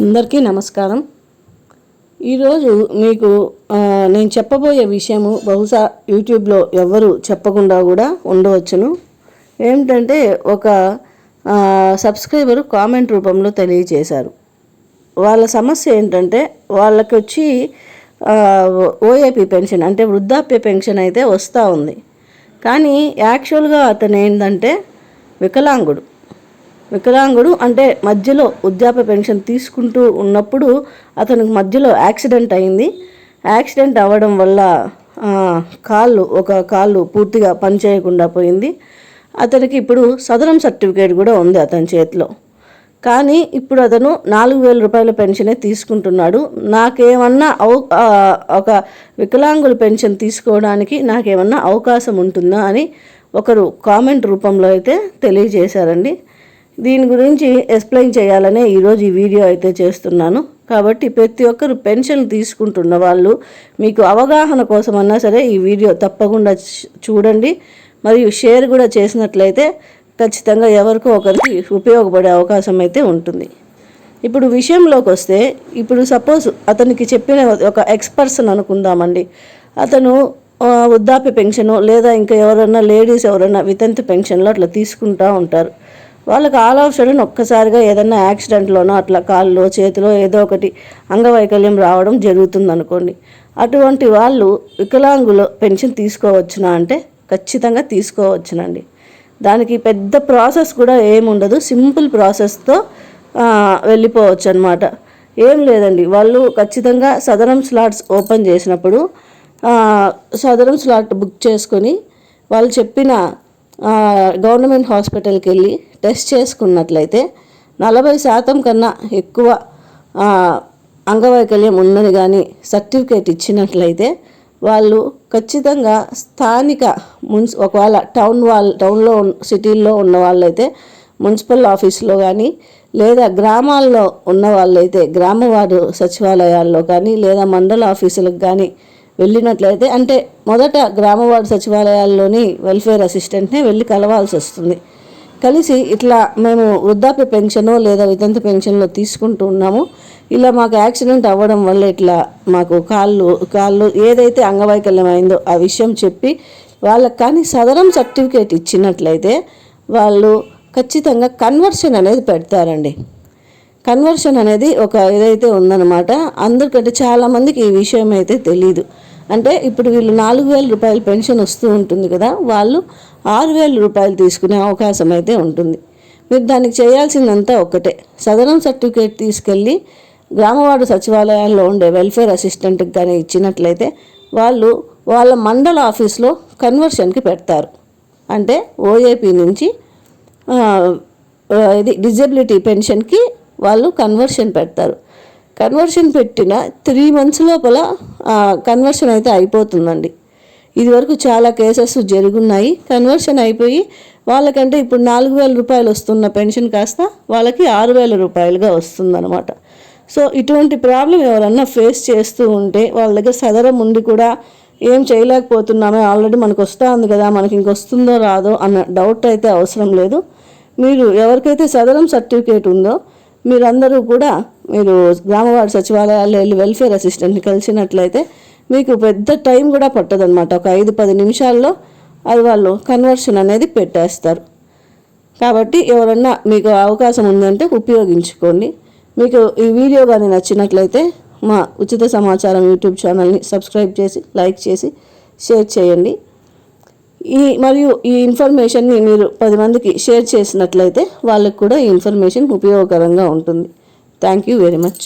అందరికీ నమస్కారం. ఈరోజు మీకు నేను చెప్పబోయే విషయము బహుశా యూట్యూబ్లో ఎవ్వరు చెప్పకుండా కూడా ఉండవచ్చును. ఏమిటంటే ఒక సబ్స్క్రైబరు కామెంట్ రూపంలో తెలియజేశారు. వాళ్ళ సమస్య ఏంటంటే వాళ్ళకి వచ్చి ఓఏపీ పెన్షన్ అంటే వృద్ధాప్య పెన్షన్ అయితే వస్తూ ఉంది. కానీ యాక్చువల్గా అతను ఏంటంటే వికలాంగుడు. వికలాంగుడు అంటే మధ్యలో వృద్ధాప్య పెన్షన్ తీసుకుంటూ ఉన్నప్పుడు అతనికి మధ్యలో యాక్సిడెంట్ అయింది. యాక్సిడెంట్ అవ్వడం వల్ల కాళ్ళు ఒక కాళ్ళు పూర్తిగా పనిచేయకుండా పోయింది. అతనికి ఇప్పుడు సదరం సర్టిఫికేట్ కూడా ఉంది అతని చేతిలో. కానీ ఇప్పుడు అతను నాలుగు వేల రూపాయల పెన్షనే తీసుకుంటున్నాడు. నాకేమన్నా అవ ఒక వికలాంగుల పెన్షన్ తీసుకోవడానికి నాకేమన్నా అవకాశం ఉంటుందా అని ఒకరు కామెంట్ రూపంలో అయితే తెలియజేశారండి. దీని గురించి ఎక్స్ప్లెయిన్ చేయాలనే ఈరోజు ఈ వీడియో అయితే చేస్తున్నాను. కాబట్టి ప్రతి ఒక్కరు పెన్షన్ తీసుకుంటున్న వాళ్ళు మీకు అవగాహన కోసమన్నా సరే ఈ వీడియో తప్పకుండా చూడండి. మరియు షేర్ కూడా చేసినట్లయితే ఖచ్చితంగా ఎవరికో ఒకరికి ఉపయోగపడే అవకాశం అయితే ఉంటుంది. ఇప్పుడు విషయంలోకి వస్తే ఇప్పుడు సపోజ్ అతనికి చెప్పిన ఒక ఎక్స్పర్సన్ అనుకుందామండి. అతను వృద్ధాప్య పెన్షను లేదా ఇంకా ఎవరైనా లేడీస్ ఎవరైనా వితంతు పెన్షన్లో అట్లా తీసుకుంటూ ఉంటారు. వాళ్ళకి ఆల్ ఆఫ్ సడన్ ఒక్కసారిగా ఏదైనా యాక్సిడెంట్లోనో అట్లా కాల్లో చేతిలో ఏదో ఒకటి అంగవైకల్యం రావడం జరుగుతుంది అనుకోండి అటువంటి వాళ్ళు వికలాంగులు పెన్షన్ తీసుకోవచ్చునా అంటే ఖచ్చితంగా తీసుకోవచ్చునండి. దానికి పెద్ద ప్రాసెస్ కూడా ఏముండదు. సింపుల్ ప్రాసెస్తో వెళ్ళిపోవచ్చు అనమాట ఏం లేదండి. వాళ్ళు ఖచ్చితంగా సదరం స్లాట్స్ ఓపెన్ చేసినప్పుడు సదరం స్లాట్ బుక్ చేసుకొని వాళ్ళు చెప్పిన గవర్నమెంట్ హాస్పిటల్కి వెళ్ళి టెస్ట్ చేసుకున్నట్లయితే నలభై శాతం కన్నా ఎక్కువ అంగవైకల్యం ఉన్నది కానీ సర్టిఫికేట్ ఇచ్చినట్లయితే వాళ్ళు ఖచ్చితంగా స్థానిక మున్సి ఒకవేళ టౌన్ వాళ్ళ టౌన్లో సిటీల్లో ఉన్న వాళ్ళైతే మున్సిపల్ ఆఫీస్లో కానీ లేదా గ్రామాల్లో ఉన్న వాళ్ళైతే గ్రామవార్డు సచివాలయాల్లో కానీ లేదా మండల ఆఫీసులకు కానీ వెళ్ళినట్లయితే అంటే మొదట గ్రామవార్డు సచివాలయాల్లోని వెల్ఫేర్ అసిస్టెంట్నే వెళ్ళి కలవాల్సి వస్తుంది కలిసి ఇట్లా మేము వృద్ధాప్య పెన్షను లేదా వితంతు పెన్షన్లో తీసుకుంటూ ఉన్నాము. ఇలా మాకు యాక్సిడెంట్ అవ్వడం వల్ల ఇట్లా మాకు కాళ్ళు కాళ్ళు ఏదైతే అంగవైకల్యం అయిందో ఆ విషయం చెప్పి వాళ్ళకి కానీ సదరం సర్టిఫికేట్ ఇచ్చినట్లయితే వాళ్ళు ఖచ్చితంగా కన్వర్షన్ అనేది పెడతారండి. కన్వర్షన్ అనేది ఒక ఇదైతే ఉందన్నమాట. అందరికంటే చాలామందికి ఈ విషయం అయితే తెలియదు అంటే ఇప్పుడు వీళ్ళు నాలుగు వేల రూపాయల పెన్షన్ వస్తూ ఉంటుంది కదా వాళ్ళు ఆరు వేల రూపాయలు తీసుకునే అవకాశం అయితే ఉంటుంది. మీరు దానికి చేయాల్సిందంతా ఒక్కటే. సదరం సర్టిఫికేట్ తీసుకెళ్ళి గ్రామవాడ సచివాలయాల్లో ఉండే వెల్ఫేర్ అసిస్టెంట్కి కానీ ఇచ్చినట్లయితే వాళ్ళు వాళ్ళ మండల ఆఫీస్లో కన్వర్షన్కి పెడతారు. అంటే ఓఏపీ నుంచి ఇది డిజబిలిటీ పెన్షన్కి వాళ్ళు కన్వర్షన్ పెడతారు. కన్వర్షన్ పెట్టిన త్రీ మంత్స్ లోపల కన్వర్షన్ అయితే అయిపోతుందండి. ఇదివరకు చాలా కేసెస్ జరుగున్నాయి. కన్వర్షన్ అయిపోయి వాళ్ళకంటే ఇప్పుడు నాలుగు వేల రూపాయలు వస్తున్న పెన్షన్ కాస్త వాళ్ళకి ఆరు వేల రూపాయలుగా వస్తుందన్నమాట. సో ఇటువంటి ప్రాబ్లం ఎవరన్నా ఫేస్ చేస్తూ ఉంటే వాళ్ళ దగ్గర సదరం ఉండి కూడా ఏం చేయలేకపోతున్నామే ఆల్రెడీ మనకు వస్తూ ఉంది కదా మనకి ఇంకొస్తుందో రాదో అన్న డౌట్ అయితే అవసరం లేదు. మీరు ఎవరికైతే సదరం సర్టిఫికేట్ ఉందో మీరందరూ కూడా మీరు గ్రామవాడ సచివాలయాల్లో వెళ్ళి వెల్ఫేర్ అసిస్టెంట్ని కలిసినట్లయితే మీకు పెద్ద టైం కూడా పట్టదనమాట ఒక ఐదు పది నిమిషాల్లో అది వాళ్ళు కన్వర్షన్ అనేది పెట్టేస్తారు. కాబట్టి ఎవరన్నా మీకు అవకాశం ఉందంటే ఉపయోగించుకోండి. మీకు ఈ వీడియో కానీ నచ్చినట్లయితే మా ఉచిత సమాచారం యూట్యూబ్ ఛానల్ని సబ్స్క్రైబ్ చేసి లైక్ చేసి షేర్ చేయండి. ఈ మరియు ఈ ఇన్ఫర్మేషన్ని మీరు పది మందికి షేర్ చేసినట్లయితే వాళ్ళకు కూడా ఈ ఇన్ఫర్మేషన్ ఉపయోగకరంగా ఉంటుంది. Thank you very much